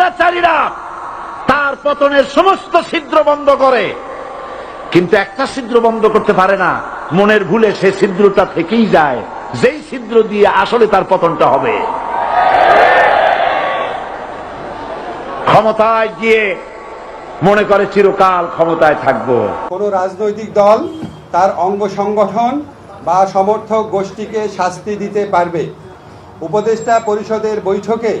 স্বৈরাচারীরা তার পতনের সমস্ত ছিদ্র বন্ধ করে। কিন্তু একটা ছিদ্র বন্ধ করতে পারে না। মনের ভুলে সে ছিদ্রটা থেকেই যায়। যেই ছিদ্র দিয়ে আসলে তার পতনটা হবে। ক্ষমতায় গিয়ে মনে করে চিরকাল ক্ষমতায় থাকব। কোনো রাজনৈতিক দল তার অঙ্গ সংগঠন বা সমর্থক গোষ্ঠীকে শাস্তি দিতে পারবে। উপদেষ্টা পরিষদের বৈঠকে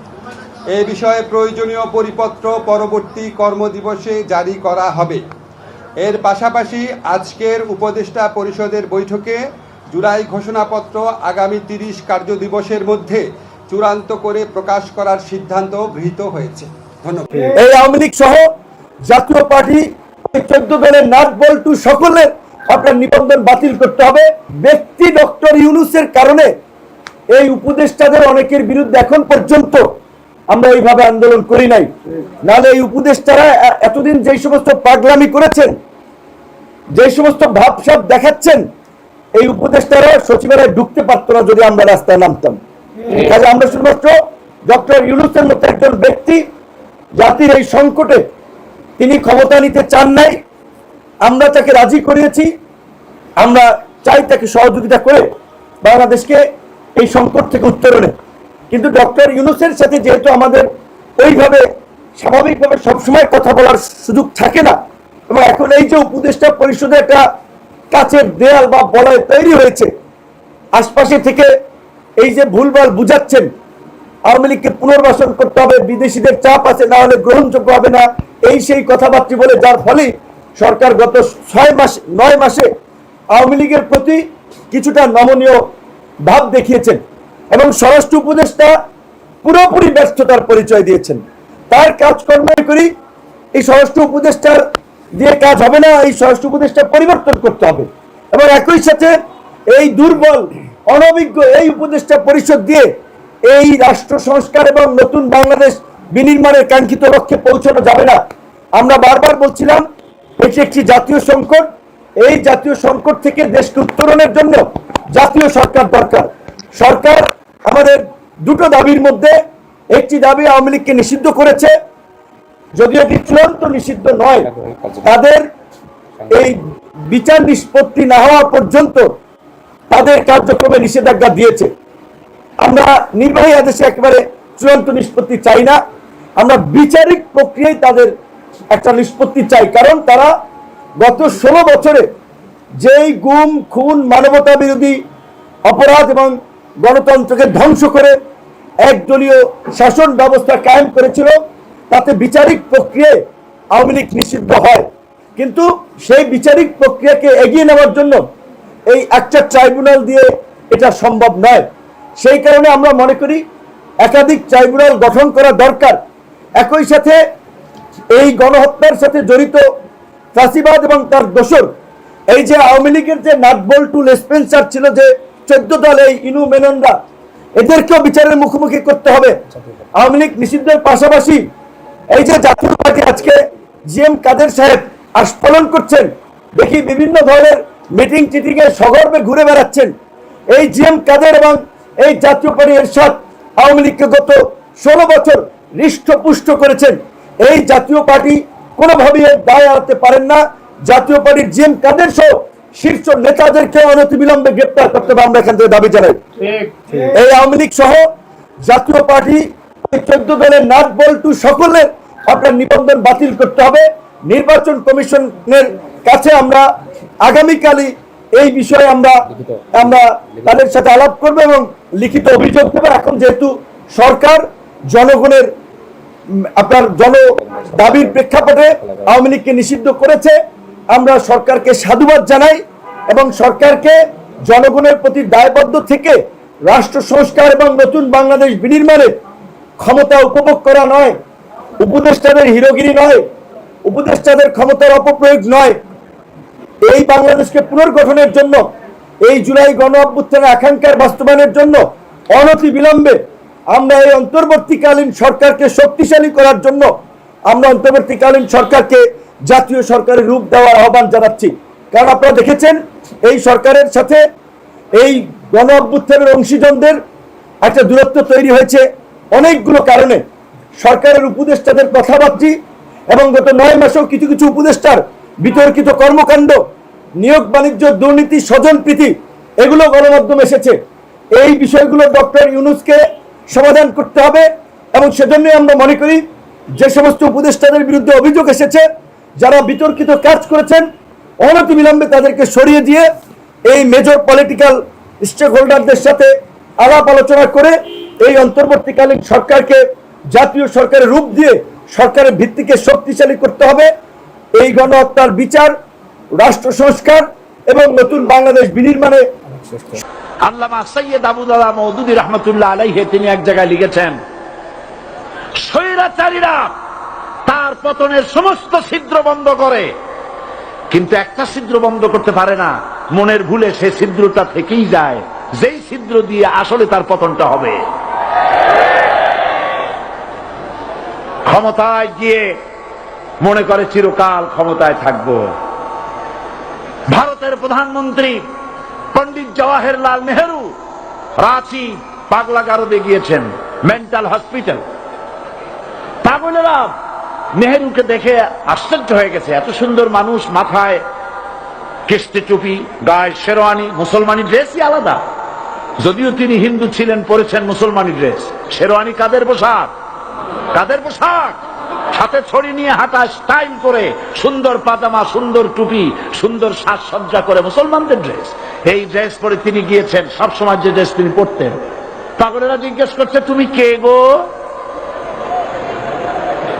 এ বিষয়ে প্রয়োজনীয় পরিপত্র পরবর্তী কর্মদিবসে জারি করা হবে। এর পাশাপাশি আজকের উপদেষ্টা পরিষদের বৈঠকে জুলাই ঘোষণাপত্র আগামী তিরিশ কার্যদিবসের মধ্যে চূড়ান্ত করে প্রকাশ করার সিদ্ধান্ত গৃহীত হয়েছে। ধন্যবাদ। এই আওয়ামী লীগ সহ জাতীয় পার্টি চোদ্দ দলের নাট বল্টু সকলের আপনার নিবন্ধন বাতিল করতে হবে। ব্যক্তি ডক্টর ইউনুসের কারণে এই উপদেষ্টাদের অনেকের বিরুদ্ধে এখন পর্যন্ত আমরা এইভাবে আন্দোলন করি নাই। নাহলে এই উপদেষ্টারা এতদিন যেই সমস্ত পাগলামি করেছেন যে সমস্ত ভাবসাব দেখাচ্ছেন, এই উপদেষ্টারা সচিবালয়ে ঢুকতে পারতো না যদি আমরা রাস্তায় নামতাম। কাজে আমরা শুধুমাত্র ডক্টর ইউনুসের মতো একজন ব্যক্তি, জাতির এই সংকটে তিনি ক্ষমতা নিতে চান নাই। আমরা তাকে রাজি করিয়েছি। আমরা চাই তাকে সহযোগিতা করে বাংলাদেশকে এই সংকট থেকে উত্তরণে। কিন্তু ডক্টর ইউনুসের সাথে যেহেতু আমাদের ওইভাবে স্বাভাবিকভাবে সবসময় কথা বলার সুযোগ থাকে না, এবং এখন এই যে উপদেষ্টা পরিষদে একটা কাছের দেয়াল বা বলয় তৈরি হয়েছে, আশপাশে থেকে এই যে ভুলভাল বুঝাচ্ছেন, আওয়ামী লীগকে পুনর্বাসন করতে হবে, বিদেশিদের চাপ আছে, না হলে গ্রহণযোগ্য হবে না, এই সেই কথাবার্তা বলে যার ফলে সরকার গত ছয় মাস, নয় মাসে আওয়ামী লীগের প্রতি কিছুটা নমনীয় ভাব দেখিয়েছেন। এবং স্বরাষ্ট্র উপদেষ্টা পুরোপুরি ব্যর্থতার পরিচয় দিয়েছেন। তার কাজকর্মই করি, এই স্বরাষ্ট্র উপদেষ্টার দিয়ে কাজ হবে না, এই স্বরাষ্ট্র উপদেষ্টা পরিবর্তন করতে হবে। এবং একই সাথে এই দুর্বল, অনভিজ্ঞ এই উপদেষ্টা পরিষদ দিয়ে এই রাষ্ট্র সংস্কার এবং নতুন বাংলাদেশ বিনির্মাণের কাঙ্ক্ষিত লক্ষ্যে পৌঁছানো যাবে না। আমরা বারবার বলছিলাম, এটি একটি জাতীয় সংকট। এই জাতীয় সংকট থেকে দেশকে উত্তরণের জন্য জাতীয় সরকার দরকার। সরকার আমাদের দুটো দাবির মধ্যে একটি দাবি আওয়ামী লীগকে নিষিদ্ধ করেছে, যদিও এটি চূড়ান্ত নিষিদ্ধ নয়। তাদের এই বিচার নিষ্পত্তি না হওয়া পর্যন্ত তাদের কার্যক্রমে নিষেধাজ্ঞা দিয়েছে। আমরা নির্বাহী আদেশে একেবারে চূড়ান্ত নিষ্পত্তি চাই না। আমরা বিচারিক প্রক্রিয়ায় তাদের একটা নিষ্পত্তি চাই, কারণ তারা গত ষোলো বছরে যেই গুম, খুন মানবতা বিরোধী অপরাধ এবং গণতন্ত্রকে ধ্বংস করে একদলীয় শাসন ব্যবস্থা কায়েম করেছিল, তাতে বিচারিক প্রক্রিয়ায় আওয়ামী লীগ নিষিদ্ধ হয়। কিন্তু সেই বিচারিক প্রক্রিয়াকে এগিয়ে নেওয়ার জন্য এই একটা ট্রাইব্যুনাল দিয়ে এটা সম্ভব নয়। সেই কারণে আমরা মনে করি একাধিক ট্রাইব্যুনাল গঠন করা দরকার। একই সাথে এই গণহত্যার সাথে জড়িত ফাঁসিবাদ এবং তার দোষর, এই যে আওয়ামী লীগের যে নাটবল্টু লেসপেন্সার ছিল যে চোদ্দ দল এই ইনু মেননরা, এদেরকেও বিচারের মুখোমুখি করতে হবে। আওয়ামী লীগ নিষিদ্ধের পাশাপাশি এই যে জাতীয় পার্টি আজকে জি এম কাদের সাহেব আস্ফলন করছেন, দেখি বিভিন্ন ধরনের মিটিং টিটিং এ সগর্বে ঘুরে বেড়াচ্ছেন। এই জি এম কাদের এবং এই জাতীয় পার্টি এরশাদ আওয়ামী লীগকে গত ষোলো বছর হৃষ্টপুষ্ট করেছেন। এই জাতীয় পার্টি কোনোভাবেই দায় এড়াতে পারেন না। জাতীয় পার্টির জি এম কাদের সহ শীর্ষ নেতাদেরকে অনতিবিলম্বে গ্রেপ্তার করতে হবে, আমরা এখান থেকে দাবি জানাই। এই আওয়ামী লীগ সহ জাতীয় পার্টি চোদ্দ দলের নাট বল্টু সকলের আপনার নিবন্ধন বাতিল করতে হবে। নির্বাচন কমিশনের কাছে আমরা আগামীকালই এই বিষয়ে আমরা আমরা তাদের সাথে আলাপ করব এবং লিখিত অভিযোগ দেবো। এখন যেহেতু সরকার জনগণের আপনার জন দাবির প্রেক্ষাপটে আওয়ামী লীগকে নিষিদ্ধ করেছে আমরা সরকারকে সাধুবাদ জানাই এবং সরকারকে জনগণের প্রতি দায়বদ্ধ থেকে রাষ্ট্র সংস্কার এবং নতুন বাংলাদেশ বিনির্মাণে ক্ষমতা উপভোগ করা নয়। উপদেষ্টাদের হিরোগিরি নয়, উপদেষ্টাদের ক্ষমতার অপপ্রয়োগ নয়। এই বাংলাদেশকে পুনর্গঠনের জন্য, এই জুলাই গণ অভ্যুত্থানের আকাঙ্ক্ষার বাস্তবায়নের জন্য অনতি বিলম্বে আমরা এই অন্তর্বর্তীকালীন সরকারকে শক্তিশালী করার জন্য আমরা অন্তর্বর্তীকালীন সরকারকে জাতীয় সরকারের রূপ দেওয়ার আহ্বান জানাচ্ছি। কারণ আপনারা দেখেছেন, এই সরকারের সাথে এই গণ অভ্যুত্থানের অংশীজনদের একটা দূরত্ব তৈরি হয়েছে অনেকগুলো কারণে। সরকারের উপদেষ্টাদের কথাবার্তি এবং গত নয় মাসেও কিছু কিছু উপদেষ্টার বিতর্কিত কর্মকাণ্ড, নিয়োগ, বাণিজ্য, দুর্নীতি, স্বজন প্রীতি, এগুলো গণমাধ্যমে এসেছে। এই বিষয়গুলো ডক্টর ইউনুসকে সমাধান করতে হবে এবং সেজন্যই আমরা মনে করি সমস্ত উপদেষ্টাদের বিরুদ্ধে অভিযোগ এসেছে, যারা বিতর্কিত কাজ করেছেন অনতি বিলম্বে তাদেরকে সরিয়ে দিয়ে এই মেজর পলিটিক্যাল স্টেক হোল্ডারদের সাথে আলাপ আলোচনা করে এই অন্তর্বর্তীকালীন সরকারকে, জাতীয় সরকারের রূপ দিয়ে সরকারের ভিত্তিকে শক্তিশালী করতে হবে। এই গণহত্যার বিচার, রাষ্ট্র সংস্কার এবং নতুন বাংলাদেশ বিনির্মাণে আল্লামা সৈয়দ আবুদাল্লাহ মৌদুদি রহমতুল্লাহ আলাইহে তিনি এক জায়গায় লিখেছেন স্বৈরাচারীরা তার পতনের সমস্ত ছিদ্র বন্ধ করে। কিন্তু একটা ছিদ্র বন্ধ করতে পারে না। মনের ভুলে সে ছিদ্রটা থেকেই যায়। যেই ছিদ্র দিয়ে আসলে তার পতনটা হবে। ক্ষমতায় গিয়ে মনে করে চিরকাল ক্ষমতায় থাকব। ভারতের প্রধানমন্ত্রী পন্ডিত জওয়াহরলাল নেহরু রাঁচি পাগলা গারদে গিয়েছেন, মেন্টাল হসপিটাল। পাগলেরা নেহেরুকে দেখে আশ্চর্য হয়ে গেছে। এত সুন্দর মানুষ, মাথায় কেষ্টে টুপি, গায়ে শেরওয়ানি, মুসলমানি ড্রেসই আলাদা। যদিও তিনি হিন্দু ছিলেন, পরেছেন মুসলমানি ড্রেস শেরওয়ানি কাদের পোশাক? কাদের পোশাক? সাথে ছড়ি নিয়ে হাঁটা স্টাইল করে, সুন্দর পাজামা, সুন্দর টুপি, সুন্দর সাজসজ্জা করে মুসলমানদের ড্রেস এই ড্রেস পরে তিনি গিয়েছেন সব সময় যে ড্রেস তিনি পরতেন। পাগলেরা জিজ্ঞেস করছে, তুমি কে গো?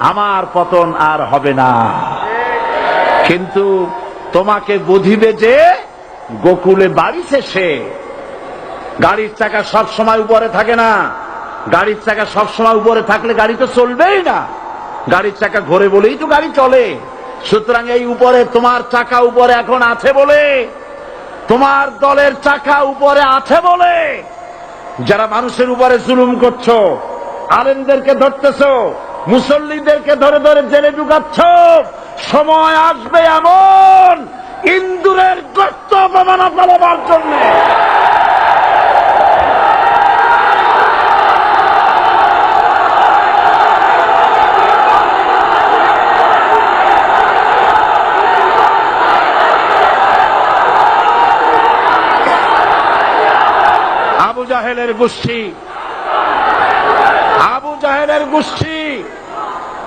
আমার পতন আর হবে না। কিন্তু তোমাকে বুঝিবে যে গোকুলে বাড়ি শেষে গাড়ির চাকা সব সময় উপরে থাকে না। গাড়ির চাকা সব সময় উপরে থাকলে গাড়ি তো চলবেই না। গাড়ির চাকা ঘোরে বলেই তো গাড়ি চলে। সুতরাং এই উপরে তোমার চাকা উপরে এখন আছে বলে, তোমার দলের চাকা উপরে আছে বলে। যারা মানুষের উপরে জুলুম করছ, আলেমদেরকে ধরতেছ মুসল্লিদেরকে ধরে ধরে জেলে ঢুকাচ্ছ। সময় আসবে এমন ইন্দুরের গর্ত অপমানা ফেলাবার জন্য। আবু জাহেলের গোষ্ঠী আবু জাহেলের গোষ্ঠী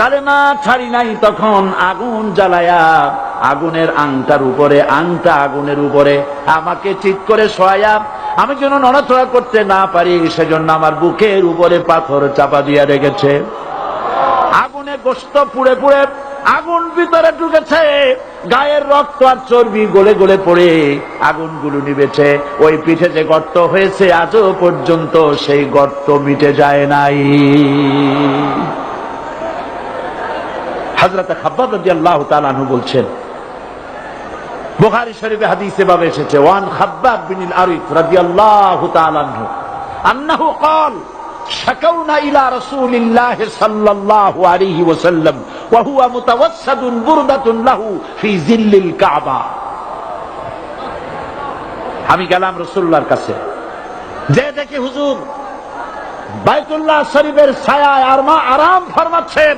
কালেমা ছাড়ি নাই তখন আগুন জ্বালায়া আগুনের আংটার উপরে, আংটা আগুনের উপরে আমাকে ঠিক করে শোয়া আমি যেন নড়াচড়া করতে না পারি, সেজন্য আমার বুকের উপরে পাথর চাপা দিয়া রেখেছে। আগুনে গোস্ত পুড়ে পুড়ে আগুন ভিতরে ঢুকেছে, গায়ের রক্ত আর চর্বি গলে গলে পড়ে আগুনগুলো নিবেছে ওই পিঠে যে গর্ত হয়েছে, আজও পর্যন্ত সেই গর্ত মিটে যায় নাই। হাজরত খাব্বাব রাদিয়াল্লাহু তাআলা আনহু বলছেন বুখারী শরীফে হাদিসে ভাবে এসেছে ওয়ান খাব্বাব বিন আরিফ রাদিয়াল্লাহু তাআলা আনহু আন্নাহু قال شكونا إلى رسول الله صلى الله عليه وسلم وهو متوسد بردة له في ظل الكعبة আমি গেলাম রসুল্লাহর কাছে যে দেখি হুজুর বাইতুল্লাহ শরীফের ছায়ায় আর মা আরাম ফরমাচ্ছেন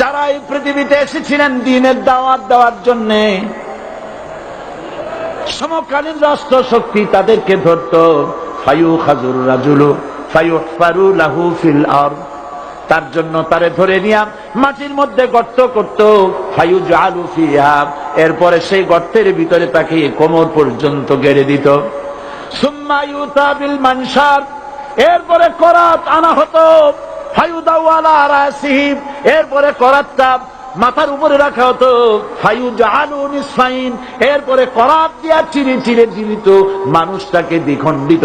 যারা এই পৃথিবীতে এসেছিলেন দিনের দাওয়াত দেওয়ার জন্য, সমকালীন রাষ্ট্র শক্তি তাদেরকে ধরত ফায়ু খাজুর রাজুলু ফায়ু ফারু লাহু ফিল আর তার জন্য তারে ধরে নিয়া মাটির মধ্যে গর্ত করত ফায়ু জালু ফিহা। এরপরে সেই গর্তের ভিতরে তাকে কোমর পর্যন্ত গেড়ে দিত। সুম্মায়ু তাবিল মানসার। এরপরে করাত আনা হতো। এরপরে করাতটা মাথার উপরে রাখা হতো। এরপরে করাত দিয়া চিরে চিরে জীবিত মানুষটাকে দ্বিখণ্ডিত